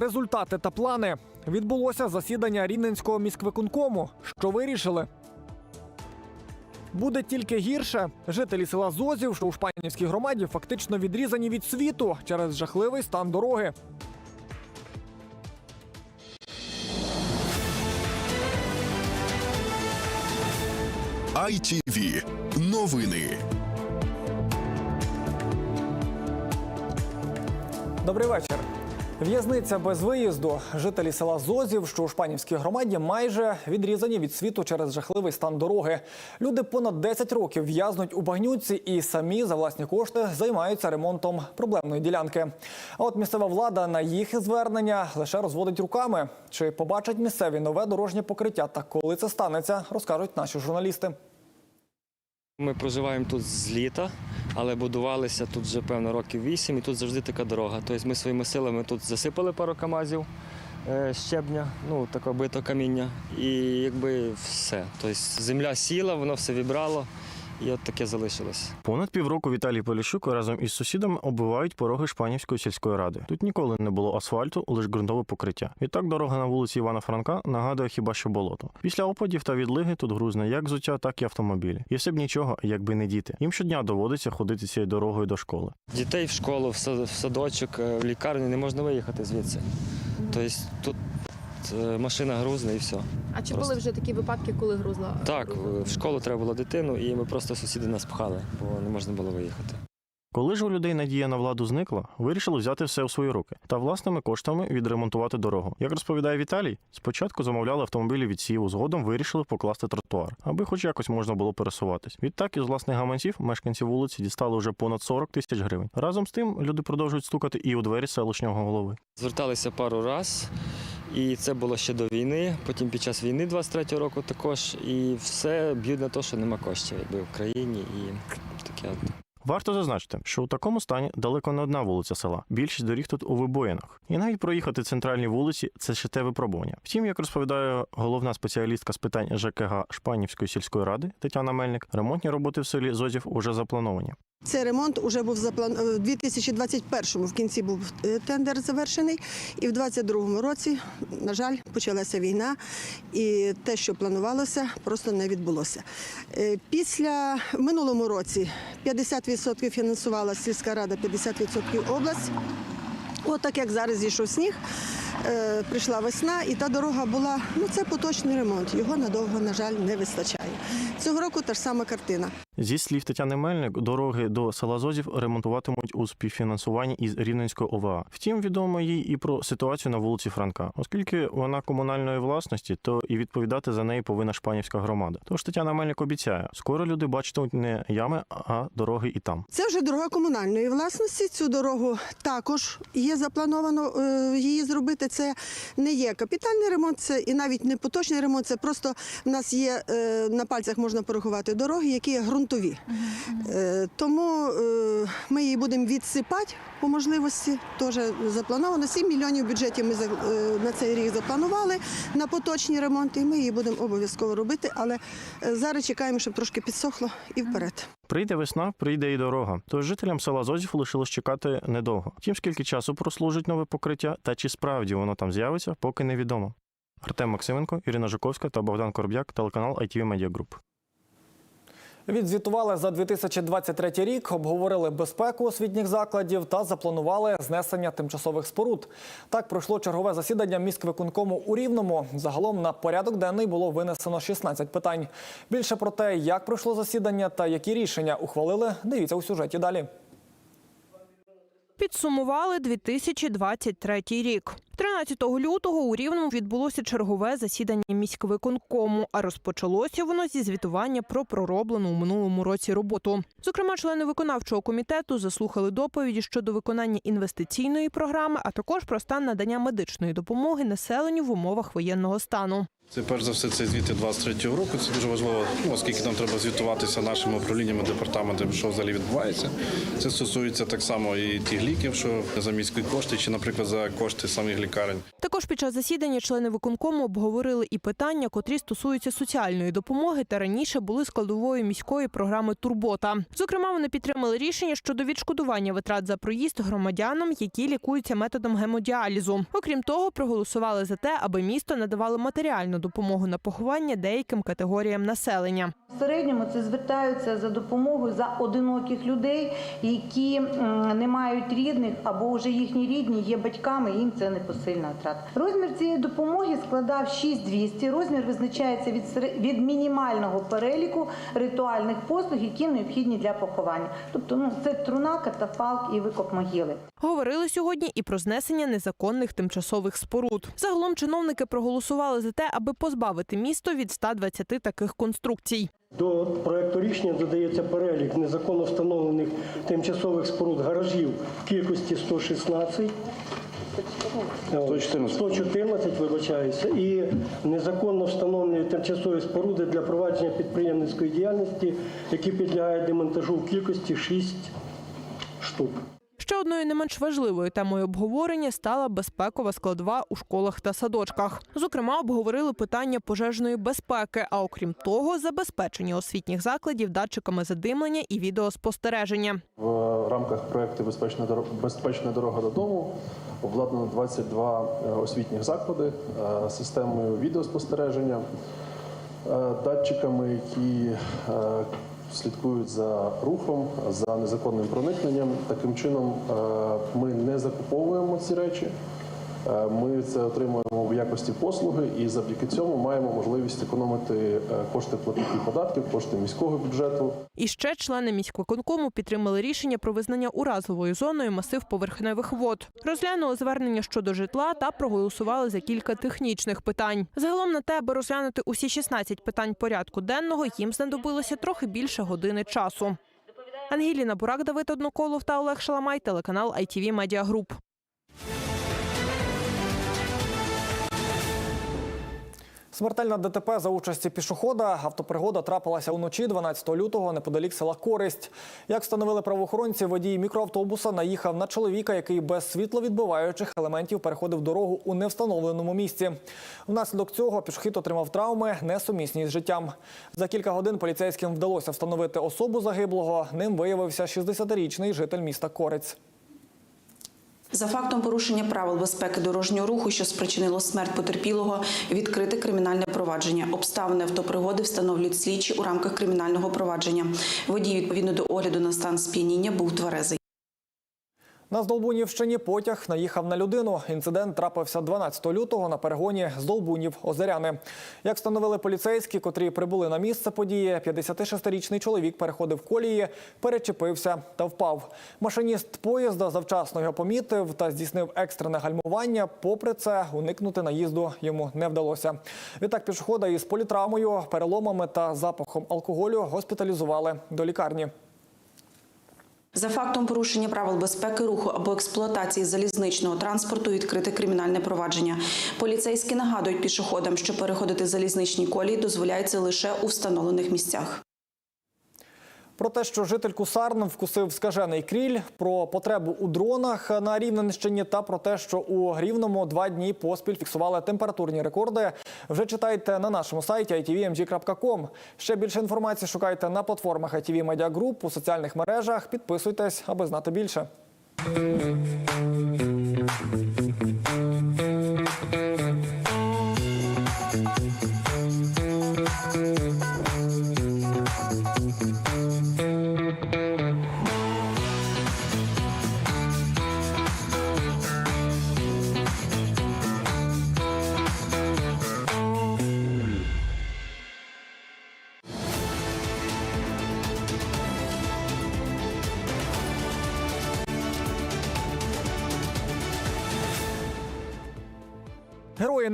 Результати та плани відбулося засідання Рівненського міськвиконкому. Що вирішили? Буде тільки гірше. Жителі села Зозів, що у Шпанівській громаді, фактично відрізані від світу через жахливий стан дороги. ITV. Новини. Добрий вечір. В'язниця без виїзду. Жителі села Зозів, що у Шпанівській громаді, майже відрізані від світу через жахливий стан дороги. Люди понад 10 років в'язнуть у багнюці і самі за власні кошти займаються ремонтом проблемної ділянки. А от місцева влада на їх звернення лише розводить руками. Чи побачать місцеві нове дорожнє покриття та коли це станеться, розкажуть наші журналісти. Ми проживаємо тут з літа, але будувалися тут вже певно років вісім, і тут завжди така дорога. Тобто ми своїми силами тут засипали пару камазів е, щебня, ну таке бито каміння, і якби все. Тобто земля сіла, воно все вібрало, і от таке залишилось. Понад півроку Віталій Поліщук разом із сусідами оббивають пороги Шпанівської сільської ради. Тут ніколи не було асфальту, лише ґрунтове покриття. Відтак дорога на вулиці Івана Франка нагадує хіба що болото. Після опадів та відлиги тут грузне як взуття, так і автомобілі. І все б нічого, якби не діти. Їм щодня доводиться ходити цією дорогою до школи. Дітей в школу, в садочок, е, в лікарню не можна виїхати звідси. Тобто тут машина грузна і все. А чи Просто. були вже такі випадки, коли грузла? Так, грузла? в школу треба було дитину, і ми просто сусіди нас пхали, бо не можна було виїхати. Коли ж у людей надія на владу зникла, вирішили взяти все у свої руки та власними коштами відремонтувати дорогу. Як розповідає Віталій, спочатку замовляли автомобілі від Сіву, згодом вирішили покласти тротуар, аби хоч якось можна було пересуватись. Відтак із власних гаманців мешканці вулиці дістали вже понад 40 тисяч гривень. Разом з тим люди продовжують стукати і у двері селищного голови. Зверталися пару раз, і це було ще до війни. Потім під час війни 23-го року також. І все б'ють на те, що нема коштів якби в країні і таке. Варто зазначити, що у такому стані далеко не одна вулиця села. Більшість доріг тут у вибоїнах. І навіть проїхати центральні вулиці це ще те випробування. Втім, як розповідає головна спеціалістка з питань ЖКГ Шпанівської сільської ради Тетяна Мельник, ремонтні роботи в селі Зозів уже заплановані. Цей ремонт вже був запланований в 2021-му в кінці був е, тендер завершений, і в 2022 році, на жаль, почалася війна, і те, що планувалося, просто не відбулося. Е, Після в минулому році 50% фінансувала сільська рада, 50% область. От так як зараз зійшов сніг, е, прийшла весна, і та дорога була, ну це поточний ремонт. Його надовго, на жаль, не вистачає. Цього року та ж сама картина. Зі слів Тетяни Мельник, дороги до села Зозів ремонтуватимуть у співфінансуванні із Рівненської ОВА. Втім, відомо їй і про ситуацію на вулиці Франка, оскільки вона комунальної власності, то і відповідати за неї повинна шпанівська громада. Тож Тетяна Мельник обіцяє, скоро люди бачитимуть не ями, а дороги і там. Це вже дорога комунальної власності. Цю дорогу також є заплановано е, її зробити. Це не є капітальний ремонт, це і навіть не поточний ремонт. Це просто в нас є е, на пальцях можна порахувати дороги, які є ґрунтові. Е, Тому е, ми її будемо відсипати по можливості. Теж заплановано. 7 мільйонів бюджетів ми на цей рік запланували на поточні ремонти. І ми її будемо обов'язково робити. Але зараз чекаємо, щоб трошки підсохло і вперед. Прийде весна, прийде і дорога. Тож жителям села Зозів лишилось чекати недовго. Втім, скільки часу прослужить нове покриття, та чи справді воно там з'явиться, поки невідомо. Артем Максименко, Ірина Жуковська та Богдан Короб'як, телеканал ITV Media Group. Відзвітували за 2023 рік, обговорили безпеку освітніх закладів та запланували знесення тимчасових споруд. Так пройшло чергове засідання міськвиконкому у Рівному. Загалом на порядок денний було винесено 16 питань. Більше про те, як пройшло засідання та які рішення ухвалили, дивіться у сюжеті далі. Підсумували 2023 рік. 13 лютого у Рівному відбулося чергове засідання міськвиконкому, а розпочалося воно зі звітування про пророблену у минулому році роботу. Зокрема, члени виконавчого комітету заслухали доповіді щодо виконання інвестиційної програми, а також про стан надання медичної допомоги населенню в умовах воєнного стану. Це перш за все це звіти 23-го року. Це дуже важливо, ну, оскільки нам треба звітуватися нашими управліннями, департаментами, що взагалі відбувається. Це стосується так само і тих ліків, що за міські кошти, чи, наприклад, за кошти самих лікарень. Також під час засідання члени виконкому обговорили і питання, котрі стосуються соціальної допомоги та раніше були складовою міської програми Турбота. Зокрема, вони підтримали рішення щодо відшкодування витрат за проїзд громадянам, які лікуються методом гемодіалізу. Окрім того, проголосували за те, аби місто надавало матеріальну допомогу на поховання деяким категоріям населення. В середньому це звертаються за допомогою за одиноких людей, які не мають рідних або вже їхні рідні є батьками. Їм це непосильна втрата. Розмір цієї допомоги складав 6200. Розмір визначається від від мінімального переліку ритуальних послуг, які необхідні для поховання. Тобто, ну це труна, катафалк і викоп могили. Говорили сьогодні і про знесення незаконних тимчасових споруд. Загалом чиновники проголосували за те, аби позбавити місто від 120 таких конструкцій. До проекту рішення додається перелік незаконно встановлених тимчасових споруд гаражів в кількості 116. 114. 114, вибачаюся, і незаконно встановлені тимчасові споруди для провадження підприємницької діяльності, які підлягають демонтажу в кількості 6 штук. Ще одною не менш важливою темою обговорення стала безпекова складова у школах та садочках. Зокрема, обговорили питання пожежної безпеки, а окрім того, забезпечення освітніх закладів датчиками задимлення і відеоспостереження. В рамках проекту Безпечна дорога, безпечна дорога додому обладнано 22 е, освітніх заклади е, системою відеоспостереження, е, датчиками, які слідкують за рухом, за незаконним проникненням. Таким чином е, ми не закуповуємо ці речі. Е, Ми це отримуємо в якості послуги, і завдяки цьому маємо можливість економити е, кошти платників податків, кошти міського бюджету. І ще члени міськвиконкому підтримали рішення про визнання уразливою зоною масив поверхневих вод. Розглянули звернення щодо житла та проголосували за кілька технічних питань. Загалом на те, аби розглянути усі 16 питань порядку денного, їм знадобилося трохи більше години часу. Ангеліна Бурак, Давид Одноколов та Олег Шаламай, телеканал ITV Media Group. Смертельна ДТП за участі пішохода. Автопригода трапилася уночі 12 лютого неподалік села Користь. Як встановили правоохоронці, водій мікроавтобуса наїхав на чоловіка, який без світловідбиваючих елементів переходив дорогу у невстановленому місці. Внаслідок цього пішохід отримав травми, несумісні з життям. За кілька годин поліцейським вдалося встановити особу загиблого. Ним виявився 60-річний житель міста Корець. За фактом порушення правил безпеки дорожнього руху, що спричинило смерть потерпілого, відкрите кримінальне провадження. Обставини автопригоди встановлюють слідчі у рамках кримінального провадження. Водій відповідно до огляду на стан сп'яніння був тверезий. На Здолбунівщині потяг наїхав на людину. Інцидент трапився 12 лютого на перегоні Здолбунів Озеряни. Як встановили поліцейські, котрі прибули на місце події, 56-річний чоловік переходив колії, перечепився та впав. Машиніст поїзда завчасно його помітив та здійснив екстрене гальмування. Попри це, уникнути наїзду йому не вдалося. Відтак пішохода із політравмою, переломами та запахом алкоголю госпіталізували до лікарні. За фактом порушення правил безпеки руху або експлуатації залізничного транспорту відкрите кримінальне провадження. Поліцейські нагадують пішоходам, що переходити залізничні колії дозволяється лише у встановлених місцях. Про те, що жительку Сарн вкусив скажений кріль, про потребу у дронах на Рівненщині та про те, що у Рівному два дні поспіль фіксували температурні рекорди. Вже читайте на нашому сайті itvmg.com. Ще більше інформації шукайте на платформах ITV Media Group, у соціальних мережах. Підписуйтесь, аби знати більше.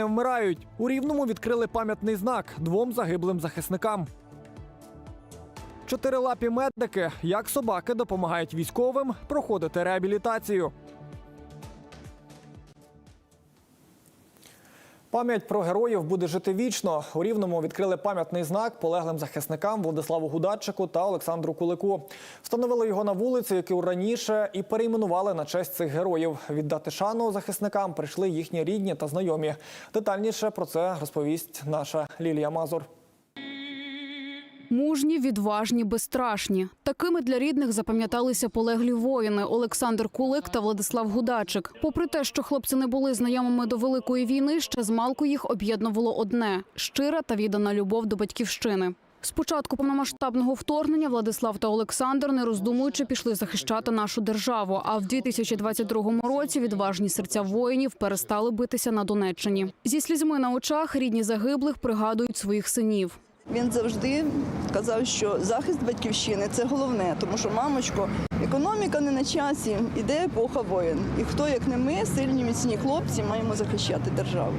Не вмирають. У Рівному відкрили пам'ятний знак двом загиблим захисникам. Чотирилапі медики, як собаки, допомагають військовим проходити реабілітацію. Пам'ять про героїв буде жити вічно. У Рівному відкрили пам'ятний знак полеглим захисникам Владиславу Гудатчику та Олександру Кулику. Встановили його на вулиці, яку раніше і перейменували на честь цих героїв. Віддати шану захисникам прийшли їхні рідні та знайомі. Детальніше про це розповість наша Лілія Мазур. Мужні, відважні, безстрашні. Такими для рідних запам'яталися полеглі воїни Олександр Кулик та Владислав Гудачик. Попри те, що хлопці не були знайомими до великої війни, ще змалку їх об'єднувало одне щира та віддана любов до батьківщини. Спочатку повномасштабного вторгнення Владислав та Олександр, не роздумуючи, пішли захищати нашу державу. А в 2022 році відважні серця воїнів перестали битися на Донеччині. Зі слізьми на очах рідні загиблих пригадують своїх синів. Він завжди казав, що захист батьківщини це головне, тому що мамочко, економіка не на часі, іде епоха воїн. І хто, як не ми, сильні міцні хлопці, маємо захищати державу.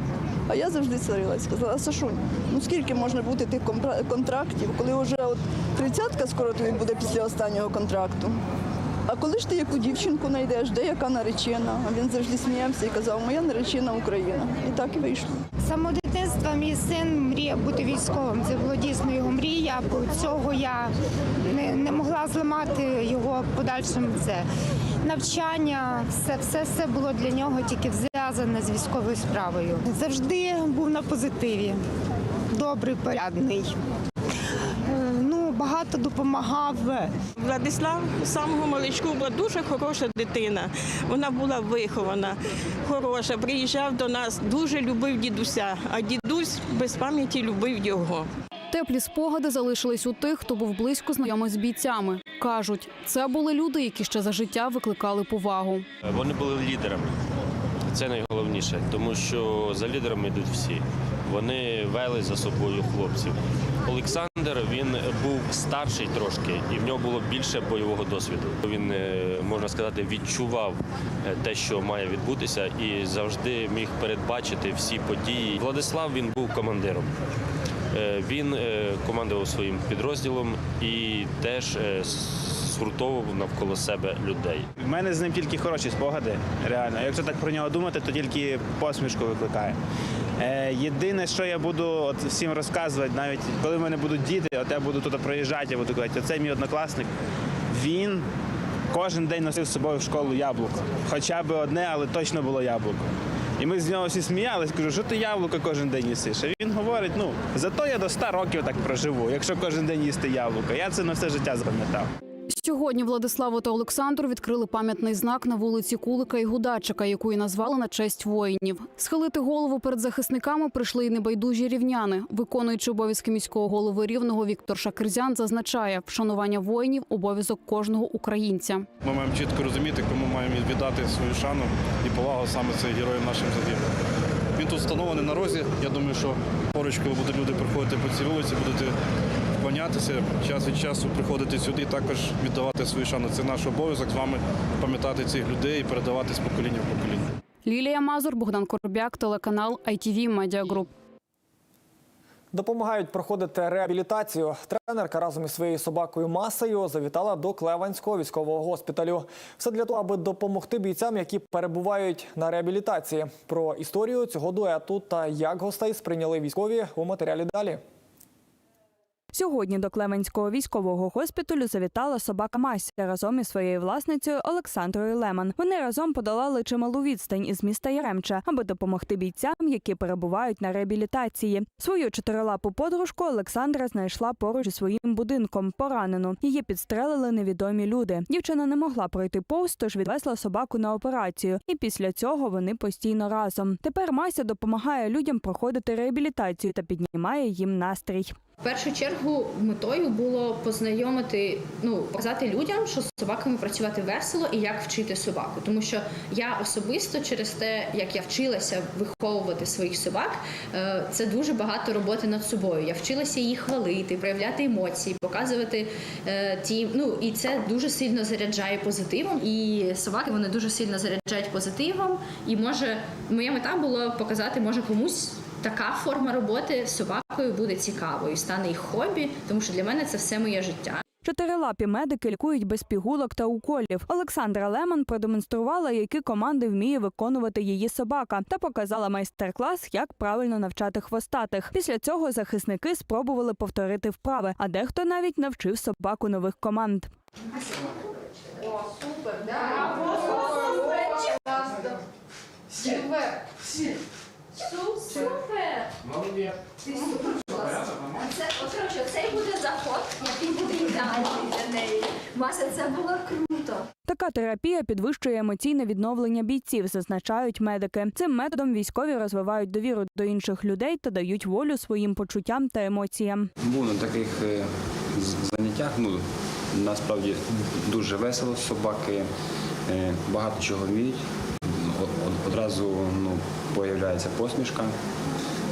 А я завжди царилась, сказала, Сашунь, ну скільки можна бути тих контрактів, коли вже от тридцятка скоро тобі буде після останнього контракту. А коли ж ти яку дівчинку знайдеш, де яка наречена? А він завжди сміявся і казав, моя наречена Україна. І так і вийшло. З мій син мріяв бути військовим. Це було дійсно його мрія, бо цього я не, не могла зламати його подальшим. Це навчання, все, все, все було для нього тільки зв'язане з військовою справою. Завжди був на позитиві, добрий, порядний. Багато допомагав. Владислав з самого маличку була дуже хороша дитина. Вона була вихована, хороша. Приїжджав до нас, дуже любив дідуся, а дідусь без пам'яті любив його. Теплі спогади залишились у тих, хто був близько знайомий з бійцями. Кажуть, це були люди, які ще за життя викликали повагу. Вони були лідерами. Це найголовніше, тому що за лідерами йдуть всі. Вони вели за собою хлопців. Олександр він був старший трошки, і в нього було більше бойового досвіду. Він е, можна сказати відчував е, те, що має відбутися, і завжди міг передбачити всі події. Владислав він був командиром. Е, Він командував своїм підрозділом і теж згуртовував навколо себе людей. У мене з ним тільки хороші спогади, реально. Якщо так про нього думати, то тільки посмішку викликає. Е, єдине, що я буду от всім розказувати, навіть коли в мене будуть діти, от я буду тут проїжджати, я буду казати, оцей мій однокласник, він кожен день носив з собою в школу яблуко. Хоча б одне, але точно було яблуко. І ми з нього всі сміялись, кажу, що ти яблуко кожен день їсиш? А він говорить: ну, зато я до 100 років так проживу, якщо кожен день їсти яблуко. Я це на все життя запам'ятав. Сьогодні Владиславу та Олександру відкрили пам'ятний знак на вулиці Кулика і Гудачика, яку і назвали на честь воїнів. Схилити голову перед захисниками прийшли й небайдужі рівняни. Виконуючи обов'язки міського голови рівного Віктор Шакирзян зазначає, вшанування воїнів обов'язок кожного українця. Ми маємо чітко розуміти, кому маємо віддати свою шану і повагу саме цих героїв нашим загиблим. Він тут встановлений на розі. Я думаю, що поруч, коли будуть люди приходити по цій вулиці, будете вклонятися, час від часу приходити сюди також віддавати свою шану. Це наш обов'язок з вами пам'ятати цих людей і передавати з покоління в покоління. Лілія Мазур, Богдан Коробяк, телеканал ITV Media Group. Допомагають проходити реабілітацію. Тренерка разом із своєю собакою Масею завітала до Клеванського військового госпіталю. Все для того, аби допомогти бійцям, які перебувають на реабілітації. Про історію цього дуету та як гостей сприйняли військові у матеріалі далі. Сьогодні до Клеменського військового госпіталю завітала собака Мася разом із своєю власницею Олександрою Леман. Вони разом подолали чималу відстань із міста Яремча, аби допомогти бійцям, які перебувають на реабілітації. Свою чотирилапу подружку Олександра знайшла поруч зі своїм будинком. Поранену її підстрелили невідомі люди. Дівчина не могла пройти повз, тож відвезла собаку на операцію. І після цього вони постійно разом. Тепер Мася допомагає людям проходити реабілітацію та піднімає їм настрій. Першу чергу метою було познайомити, ну показати людям, що з собаками працювати весело і як вчити собаку. Тому що я особисто через те, як я вчилася виховувати своїх собак, е, це дуже багато роботи над собою. Я вчилася їх хвалити, проявляти емоції, показувати е, ті. Ну і це дуже сильно заряджає позитивом. І собаки вони дуже сильно заряджають позитивом. І може моя мета була показати, може комусь така форма роботи з собакою буде цікавою, стане їх хобі, тому що для мене це все моє життя. Чотирилапі медики лікують без пігулок та уколів. Олександра Лемон продемонструвала, які команди вміє виконувати її собака, та показала майстер-клас, як правильно навчати хвостатих. Після цього захисники спробували повторити вправи, а дехто навіть навчив собаку нових команд. Супер! Супер! Молодець. Ти супер клас. Це, от, коротше, цей буде заход, який буде ідеальний для неї. Мася, це було круто. Така терапія підвищує емоційне відновлення бійців, зазначають медики. Цим методом військові розвивають довіру до інших людей та дають волю своїм почуттям та емоціям. Був на таких е, з- заняттях. Ну насправді дуже весело. Собаки е, багато чого вміють. Од- од- Одразу ну, появляється посмішка.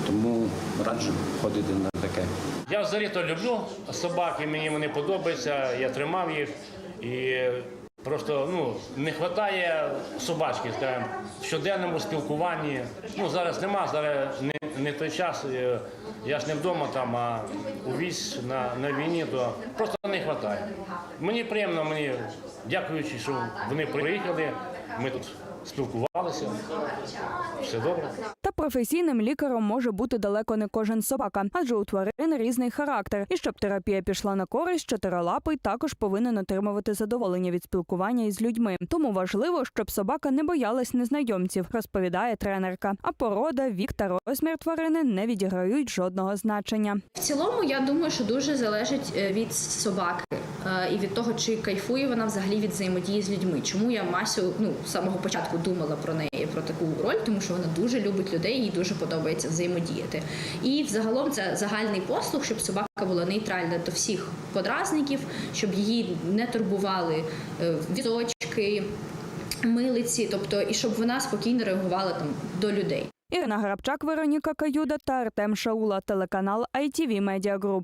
Тому раджу ходити на таке. Я взагалі то люблю собаки, мені вони подобаються, я тримав їх і просто ну, не вистачає собачки, скажімо, в щоденному спілкуванні. Ну, зараз нема, зараз не, не той час. е, Я ж не вдома там, а у військ на, на війні, то просто не вистачає. Мені приємно, мені дякуючи, що вони приїхали, ми тут спілкувалися. Все добре. Та професійним лікарем може бути далеко не кожен собака, адже у тварин різний характер. І щоб терапія пішла на користь, чотирилапий також повинен отримувати задоволення від спілкування із людьми. Тому важливо, щоб собака не боялась незнайомців, розповідає тренерка. А порода, вік та розмір тварини не відіграють жодного значення. В цілому, я думаю, що дуже залежить е, від собаки е, і від того, чи кайфує вона взагалі від взаємодії з людьми. Чому я Масю ну з самого початку думала про неї про таку роль, тому що вона дуже любить людей, їй дуже подобається взаємодіяти. І взагалом це загальний послуг, щоб собака була нейтральна до всіх подразників, щоб її не турбували е, візочки, милиці, тобто і щоб вона спокійно реагувала там до людей. Ірина Грабчак, Вероніка Каюда та Артем Шаула, телеканал ITV Media Group.